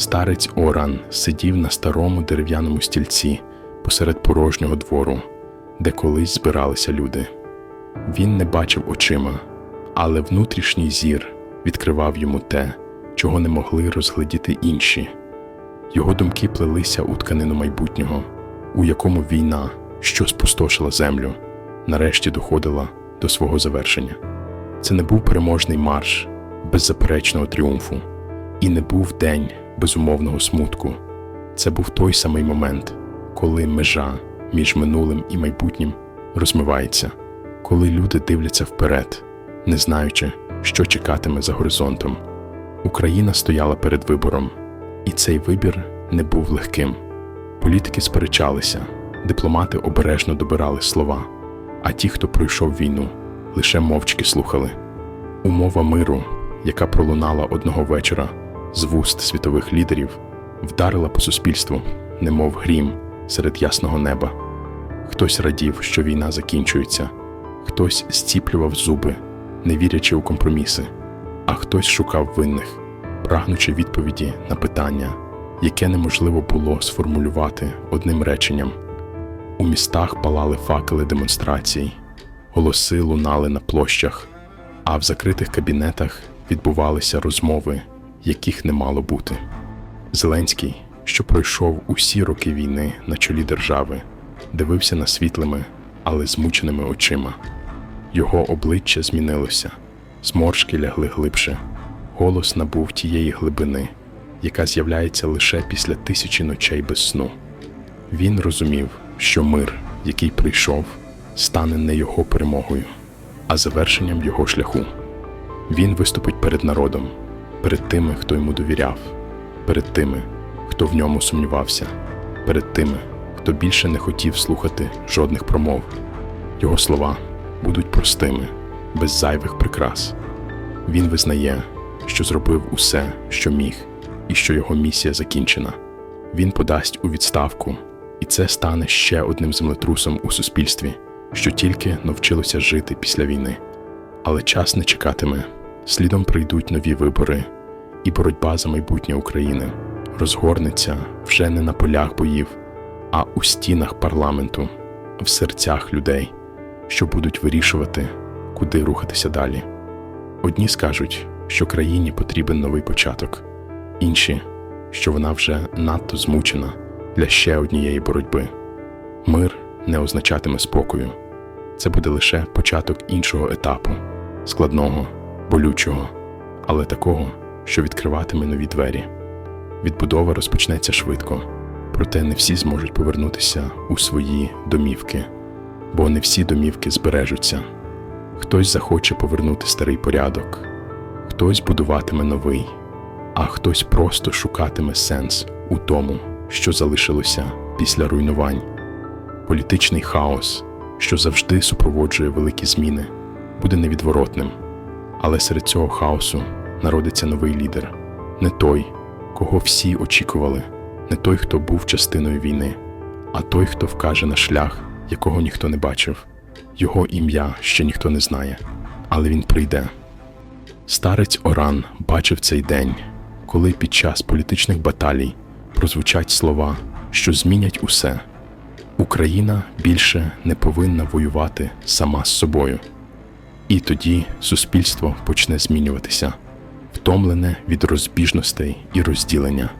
Старець Оран сидів на старому дерев'яному стільці посеред порожнього двору, де колись збиралися люди. Він не бачив очима, але внутрішній зір відкривав йому те, чого не могли розглядіти інші. Його думки плелися у тканину майбутнього, у якому війна, що спустошила землю, нарешті доходила до свого завершення. Це не був переможний марш беззаперечного тріумфу, і не був день безумовного смутку. Це був той самий момент, коли межа між минулим і майбутнім розмивається, коли люди дивляться вперед, не знаючи, що чекатиме за горизонтом. Україна стояла перед вибором, і цей вибір не був легким. Політики сперечалися, дипломати обережно добирали слова, а ті, хто пройшов війну, лише мовчки слухали. Умова миру, яка пролунала одного вечора з вуст світових лідерів, вдарила по суспільству, немов грім серед ясного неба. Хтось радів, що війна закінчується, хтось зціплював зуби, не вірячи у компроміси, а хтось шукав винних, прагнучи відповіді на питання, яке неможливо було сформулювати одним реченням. У містах палали факели демонстрацій, голоси лунали на площах, а в закритих кабінетах відбувалися розмови, яких не мало бути. Зеленський, що пройшов усі роки війни на чолі держави, дивився на світлими, але змученими очима. Його обличчя змінилося, зморшки лягли глибше, голос набув тієї глибини, яка з'являється лише після тисячі ночей без сну. Він розумів, що мир, який прийшов, стане не його перемогою, а завершенням його шляху. Він виступить перед народом, перед тими, хто йому довіряв, перед тими, хто в ньому сумнівався, перед тими, хто більше не хотів слухати жодних промов. Його слова будуть простими, без зайвих прикрас. Він визнає, що зробив усе, що міг, і що його місія закінчена. Він подасть у відставку, і це стане ще одним землетрусом у суспільстві, що тільки навчилося жити після війни. Але час не чекатиме. Слідом прийдуть нові вибори, і боротьба за майбутнє України розгорнеться вже не на полях боїв, а у стінах парламенту, в серцях людей, що будуть вирішувати, куди рухатися далі. Одні скажуть, що країні потрібен новий початок, інші, що вона вже надто змучена для ще однієї боротьби. Мир не означатиме спокою, це буде лише початок іншого етапу, складного, болючого, але такого, що відкриватиме нові двері. Відбудова розпочнеться швидко, проте не всі зможуть повернутися у свої домівки, бо не всі домівки збережуться. Хтось захоче повернути старий порядок, хтось будуватиме новий, а хтось просто шукатиме сенс у тому, що залишилося після руйнувань. Політичний хаос, що завжди супроводжує великі зміни, буде невідворотним. Але серед цього хаосу народиться новий лідер, не той, кого всі очікували, не той, хто був частиною війни, а той, хто вкаже на шлях, якого ніхто не бачив. Його ім'я ще ніхто не знає, але він прийде. Старець Оран бачив цей день, коли під час політичних баталій прозвучать слова, що змінять усе. Україна більше не повинна воювати сама з собою. І тоді суспільство почне змінюватися, втомлене від розбіжностей і розділення.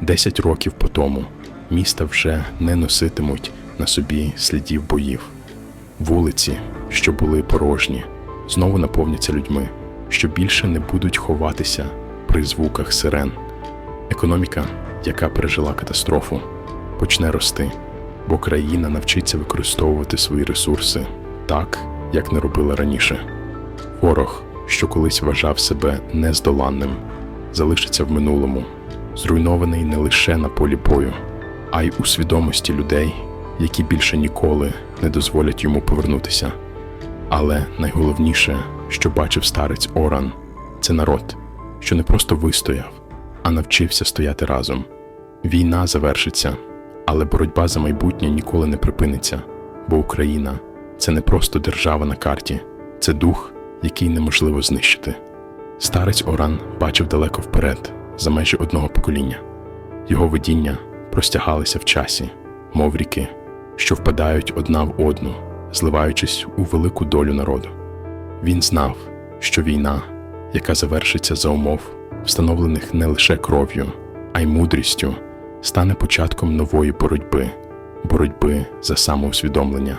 Десять років по тому міста вже не носитимуть на собі слідів боїв. Вулиці, що були порожні, знову наповняться людьми, що більше не будуть ховатися при звуках сирен. Економіка, яка пережила катастрофу, почне рости, бо країна навчиться використовувати свої ресурси так, як не робила раніше. Ворог, що колись вважав себе нездоланним, залишиться в минулому, зруйнований не лише на полі бою, а й у свідомості людей, які більше ніколи не дозволять йому повернутися. Але найголовніше, що бачив старець Оран, це народ, що не просто вистояв, а навчився стояти разом. Війна завершиться, але боротьба за майбутнє ніколи не припиниться, бо Україна це не просто держава на карті, це дух, який неможливо знищити. Старець Оран бачив далеко вперед, за межі одного покоління. Його видіння простягалися в часі, мов ріки, що впадають одна в одну, зливаючись у велику долю народу. Він знав, що війна, яка завершиться за умов, встановлених не лише кров'ю, а й мудрістю, стане початком нової боротьби, боротьби за самоусвідомлення.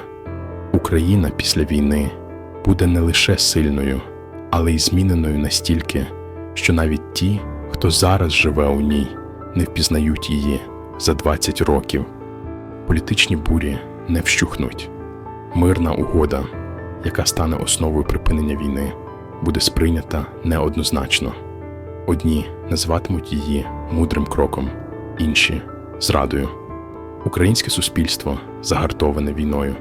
Україна після війни буде не лише сильною, але й зміненою настільки, що навіть ті, хто зараз живе у ній, не впізнають її за 20 років. Політичні бурі не вщухнуть. Мирна угода, яка стане основою припинення війни, буде сприйнята неоднозначно. Одні називатимуть її мудрим кроком, інші зрадою. Українське суспільство, загартоване війною,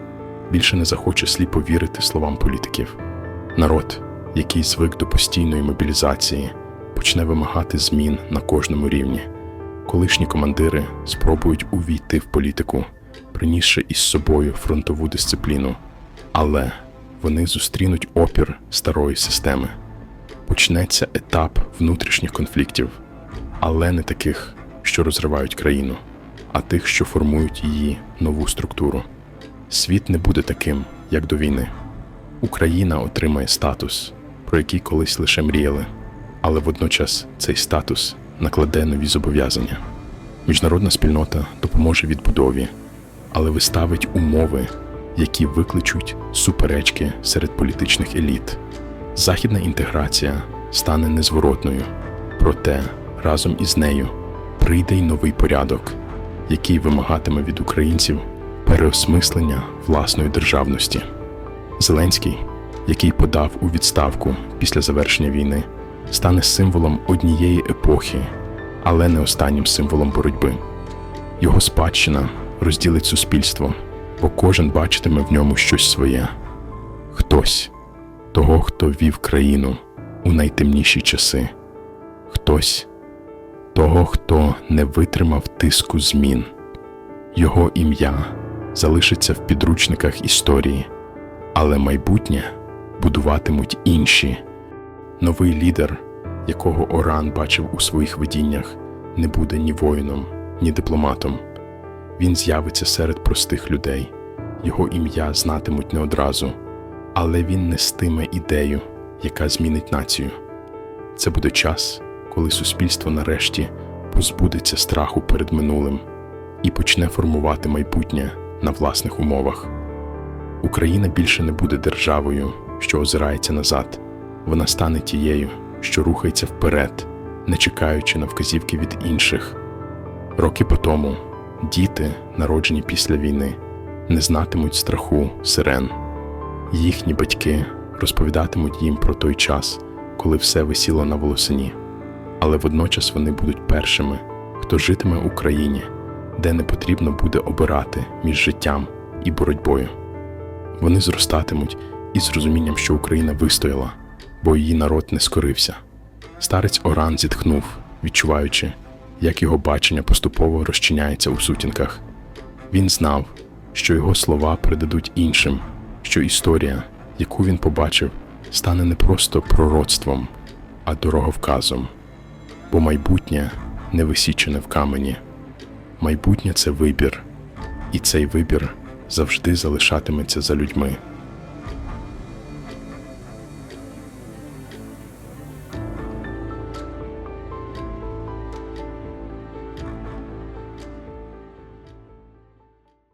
більше не захоче сліпо вірити словам політиків. Народ, який звик до постійної мобілізації, почне вимагати змін на кожному рівні. Колишні командири спробують увійти в політику, принісши із собою фронтову дисципліну, але вони зустрінуть опір старої системи. Почнеться етап внутрішніх конфліктів, але не таких, що розривають країну, а тих, що формують її нову структуру. Світ не буде таким, як до війни. Україна отримає статус, про який колись лише мріяли, але водночас цей статус накладе нові зобов'язання. Міжнародна спільнота допоможе відбудові, але виставить умови, які викличуть суперечки серед політичних еліт. Західна інтеграція стане незворотною, проте разом із нею прийде й новий порядок, який вимагатиме від українців переосмислення власної державності. Зеленський, який подав у відставку після завершення війни, стане символом однієї епохи, але не останнім символом боротьби. Його спадщина розділить суспільство, бо кожен бачитиме в ньому щось своє. Хтось того, хто вів країну у найтемніші часи, хтось того, хто не витримав тиску змін. Його ім'я залишиться в підручниках історії, але майбутнє будуватимуть інші. Новий лідер, якого Оран бачив у своїх видіннях, не буде ні воїном, ні дипломатом. Він з'явиться серед простих людей, його ім'я знатимуть не одразу, але він нестиме ідею, яка змінить націю. Це буде час, коли суспільство нарешті позбудеться страху перед минулим і почне формувати майбутнє на власних умовах. Україна більше не буде державою, що озирається назад, вона стане тією, що рухається вперед, не чекаючи на вказівки від інших. Роки по тому діти, народжені після війни, не знатимуть страху сирен. Їхні батьки розповідатимуть їм про той час, коли все висіло на волосині, але водночас вони будуть першими, хто житиме в Україні, де не потрібно буде обирати між життям і боротьбою. Вони зростатимуть із розумінням, що Україна вистояла, бо її народ не скорився. Старець Оран зітхнув, відчуваючи, як його бачення поступово розчиняється у сутінках. Він знав, що його слова передадуть іншим, що історія, яку він побачив, стане не просто пророцтвом, а дороговказом. Бо майбутнє не висічене в камені. Майбутнє це вибір, і цей вибір завжди залишатиметься за людьми.